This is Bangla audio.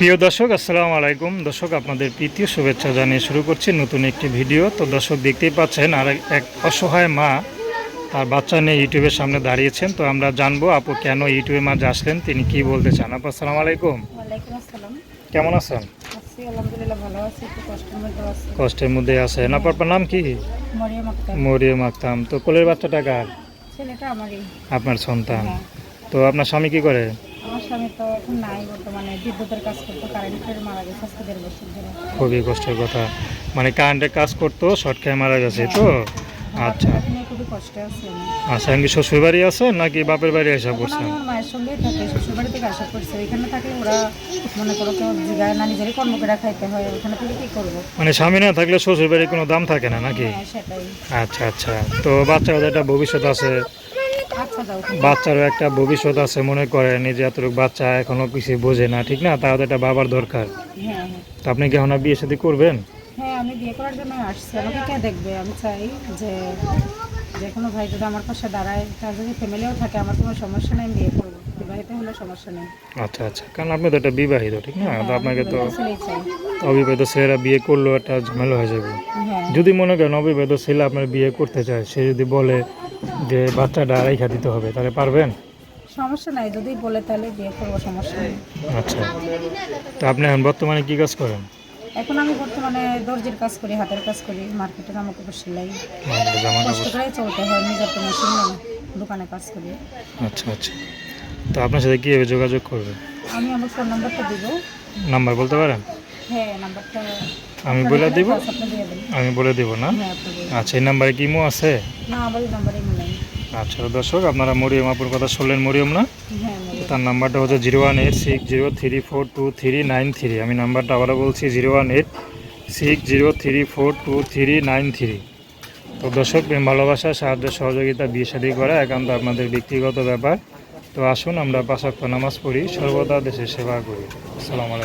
প্রিয় দর্শক আসসালামু আলাইকুম। দর্শক আপনাদের প্রীতীয় শুভেচ্ছা জানিয়ে শুরু করছি নতুন একটি ভিডিও। তো দর্শক দেখতেই পাচ্ছেন আর এক- অসহায় মা তার বাচ্চা নিয়ে ইউটিউবের সামনে দাঁড়িয়েছেন। তো আমরা জানব আপু কেন ইউটিউবের মাঝে আসলেন? তিনি কি বলতে চান? আপু আসসালামু আলাইকুম। কেমন আছেন? কষ্টের মধ্যে আছেন। আপনার আপনার নাম কি? মরিয়ম আক্তাম তো কোলের বাচ্চাটা কার? আপনার সন্তান। হ্যাঁ। তো আপনার স্বামী কি করে? আমার স্বামী তো এখন নাই বর্তমানে বিদ্যুতের কাজ করতো কারেন্টের মারা গেছে আজকে দেড় বছর ধরে। খুবই কষ্টের কথা। মানে কারেন্টের কাজ করতো শর্ট খেয়ে মারা গেছে তো? আচ্ছা। খুবই কষ্টে আছি আচ্ছা আমি শ্বশুর বাড়ি আছেন নাকি বাপের বাড়ি এসে এখন আমার মায়ের সঙ্গেই থাকি শ্বশুর বাড়ি থেকে আসা করছে ওইখানে থাকে ওরা মনে করো কেউ জিগায় না নিজেরই কর্ম করে খাইতে হয় ওখানে থেকে কি করব? মানে স্বামী না থাকলে শ্বশুর বাড়ির কোনো দাম থাকে না নাকি? হ্যাঁ সেটাই। আচ্ছা আচ্ছা। তো একটা ভবিষ্যৎ আছে। বাচ্চারও একটা ভবিষ্যৎ আছে মনে করেন নিজে এতটুকু বাচ্চা এখনও কিছু বোঝে না ঠিক না? তাহলে একটা বাবার দরকার। হ্যাঁ হ্যাঁ। তো আপনি কি এখন বিয়ে সাথে করবেন? হ্যাঁ আমি বিয়ে করার জন্য আসছি। আমাকে কে দেখবে? আমি চাই যে যে কোনো ভাই যদি আমার পাশে দাঁড়ায় তার যদি ফ্যামিলিও থাকে আমার কোনো সমস্যা নেই আমি বিয়ে করব। বিবাহিত হলে সমস্যা নেই। আচ্ছা আচ্ছা। কারণ আপনি তো একটা বিবাহিত ঠিক না? তো আপনাকে তো অবিবাহিত ছেলেরা বিয়ে করলেও একটা ঝামেলা হয়ে যাবে। যদি মনে করেন অবিবাহিত ছেলে আপনার বিয়ে করতে চায় সে যদি বলে যে বাচ্চাটা রেখা দিতে হবে তাহলে পারবেন? সমস্যা নাই যদি বলে তাহলে বিয়ে করব সমস্যা নেই। আচ্ছা। তো আপনি এখন বর্তমানে কি কাজ করেন? এখন আমি বর্তমানে দর্জির কাজ করি হাতের কাজ করি মার্কেটে জামা কাপড় সেলাই কষ্ট চলতে হয় নিজের তো মেশিন নেই দোকানে কাজ করি। আচ্ছা আচ্ছা। তো আপনার সাথে কীভাবে যোগাযোগ করবে? আমি আমার ফোন নাম্বারটা দিব। নাম্বার বলতে পারেন? হ্যাঁ নাম্বারটা আমি বলে দিব? দেবেন। আমি বলে দিব না? হ্যাঁ। আচ্ছা এই নাম্বারে কি মো আছে? না আমার আচ্ছা দর্শক আপনারা মরিয়ম আপুর কথা শুনলেন মরিয়ম না? হ্যাঁ তার নাম্বারটা হচ্ছে zero one eight six zero three four two three nine three. আমি নাম্বারটা আবারও বলছি zero one eight six zero three four two three nine three. তো দর্শক প্রেম ভালোবাসা সাহায্য সহযোগিতা বিয়ে শাদী করা একান্ত আপনাদের ব্যক্তিগত ব্যাপার। তো আসুন আমরা পাশাক্ত নামাজ পড়ি সর্বদা দেশের সেবা করি। আসসালামু আলাইকুম।